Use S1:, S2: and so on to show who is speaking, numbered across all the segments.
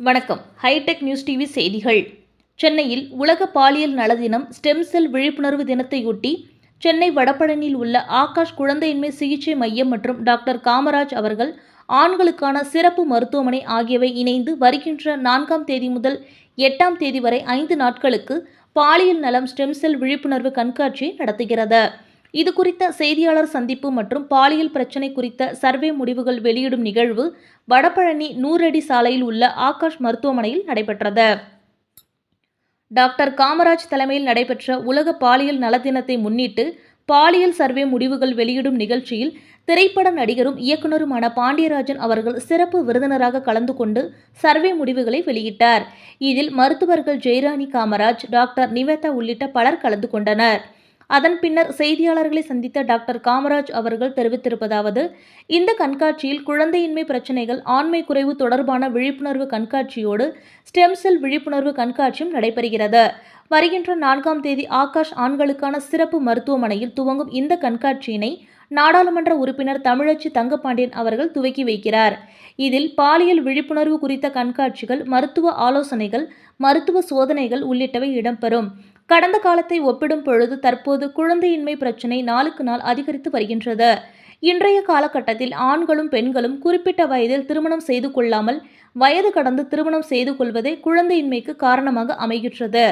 S1: வணக்கம். Hitech news TV செய்திகள். சென்னையில் உலக பாலியல் நல தினம் ஸ்டெம் செல் விழிப்புணர்வு தினத்தையொட்டி சென்னை வடபழனியில் உள்ள ஆகாஷ் குழந்தையின்மை சிகிச்சை மையம் மற்றும் டாக்டர் காமராஜ் அவர்கள் ஆண்களுக்கான சிறப்பு மருத்துவமனை ஆகியவை இணைந்து வருகின்ற நான்காம் தேதி முதல் எட்டாம் தேதி வரை ஐந்து நாட்களுக்கு பாலியல் நலம் ஸ்டெம் செல் விழிப்புணர்வு கண்காட்சியை நடத்துகிறது. இது குறித்த செய்தியாளர் சந்திப்பு மற்றும் பாலியல் பிரச்சினை குறித்த சர்வே முடிவுகள் வெளியிடும் நிகழ்வு வடபழனி நூறடி சாலையில் உள்ள ஆகாஷ் மருத்துவமனையில் நடைபெற்றது. டாக்டர் காமராஜ் தலைமையில் நடைபெற்ற உலக பாலியல் நல தினத்தை முன்னிட்டு பாலியல் சர்வே முடிவுகள் வெளியிடும் நிகழ்ச்சியில் திரைப்பட நடிகரும் இயக்குனருமான பாண்டியராஜன் அவர்கள் சிறப்பு விருந்தினராக கலந்து கொண்டு சர்வே முடிவுகளை வெளியிட்டார். இதில் மருத்துவர்கள் ஜெயராணி காமராஜ் டாக்டர் நிவேதா உள்ளிட்ட பலர் கலந்து கொண்டனர். அதன் பின்னர் செய்தியாளர்களை சந்தித்த டாக்டர் காமராஜ் அவர்கள் தெரிவித்திருப்பதாவது இந்த கண்காட்சியில் குழந்தையின்மை பிரச்சினைகள் ஆண்மை குறைவு தொடர்பான விழிப்புணர்வு கண்காட்சியோடு ஸ்டெம் செல் விழிப்புணர்வு கண்காட்சியும் நடைபெறுகிறது. வருகின்ற நான்காம் தேதி ஆகாஷ் ஆண்களுக்கான சிறப்பு மருத்துவமனையில் துவங்கும் இந்த கண்காட்சியினை நாடாளுமன்ற உறுப்பினர் தமிழச்சி தங்கப்பாண்டியன் அவர்கள் துவக்கி வைக்கிறார். இதில் பாலியல் விழிப்புணர்வு குறித்த கண்காட்சிகள் மருத்துவ ஆலோசனைகள் மருத்துவ சோதனைகள் உள்ளிட்டவை இடம்பெறும். கடந்த காலத்தை ஒப்பிடும் பொழுது தற்போது குழந்தையின்மை பிரச்சினை நாளுக்கு நாள் அதிகரித்து வருகின்றது. இன்றைய காலகட்டத்தில் ஆண்களும் பெண்களும் குறிப்பிட்ட வயதில் திருமணம் செய்து கொள்ளாமல் வயது கடந்து திருமணம் செய்து கொள்வதே குழந்தையின்மைக்கு காரணமாக அமைகின்றது.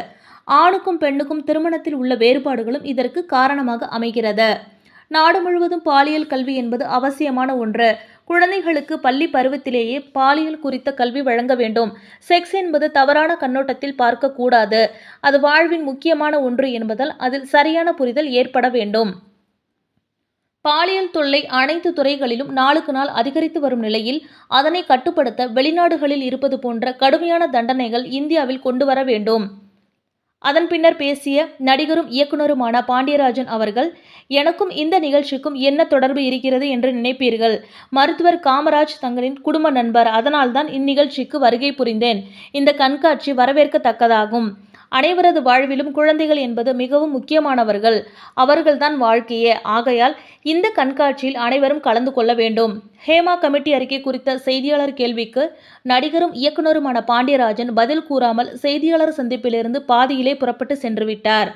S1: ஆணுக்கும் பெண்ணுக்கும் திருமணத்தில் உள்ள வேறுபாடுகளும் இதற்கு காரணமாக அமைகிறது. நாடு முழுவதும் பாலியல் கல்வி என்பது அவசியமான ஒன்று. குழந்தைகளுக்கு பள்ளி பருவத்திலேயே பாலியல் குறித்த கல்வி வழங்க வேண்டும். செக்ஸ் என்பது தவறான கண்ணோட்டத்தில் பார்க்கக்கூடாது. அது வாழ்வின் முக்கியமான ஒன்று என்பதால் அதில் சரியான புரிதல் ஏற்பட வேண்டும். பாலியல் தொல்லை அனைத்து துறைகளிலும் நாளுக்கு நாள் அதிகரித்து வரும் நிலையில் அதனை கட்டுப்படுத்த வெளிநாடுகளில் இருப்பது போன்ற கடுமையான தண்டனைகள் இந்தியாவில் கொண்டு வர வேண்டும். அதன் பின்னர் பேசிய நடிகரும் இயக்குனருமான பாண்டியராஜன் அவர்கள் எனக்கும் இந்த நிகழ்ச்சிக்கும் என்ன தொடர்பு இருக்கிறது என்று நினைப்பீர்கள்? மருத்துவர் காமராஜ் தங்களின் குடும்ப நண்பர். அதனால்தான் இந்நிகழ்ச்சிக்கு வருகை புரிந்தேன். இந்த கண்காட்சி வரவேற்கத்தக்கதாகும். அனைவரது வாழ்விலும் குழந்தைகள் என்பது மிகவும் முக்கியமானவர்கள். அவர்கள்தான் வாழ்க்கையே. ஆகையால் இந்த கண்காட்சியில் அனைவரும் கலந்து கொள்ள வேண்டும். ஹேமா கமிட்டி அறிக்கை குறித்த செய்தியாளர் கேள்விக்கு நடிகரும் இயக்குனருமான பாண்டியராஜன் பதில் கூறாமல் செய்தியாளர் சந்திப்பிலிருந்து பாதியிலே புறப்பட்டு சென்றுவிட்டார்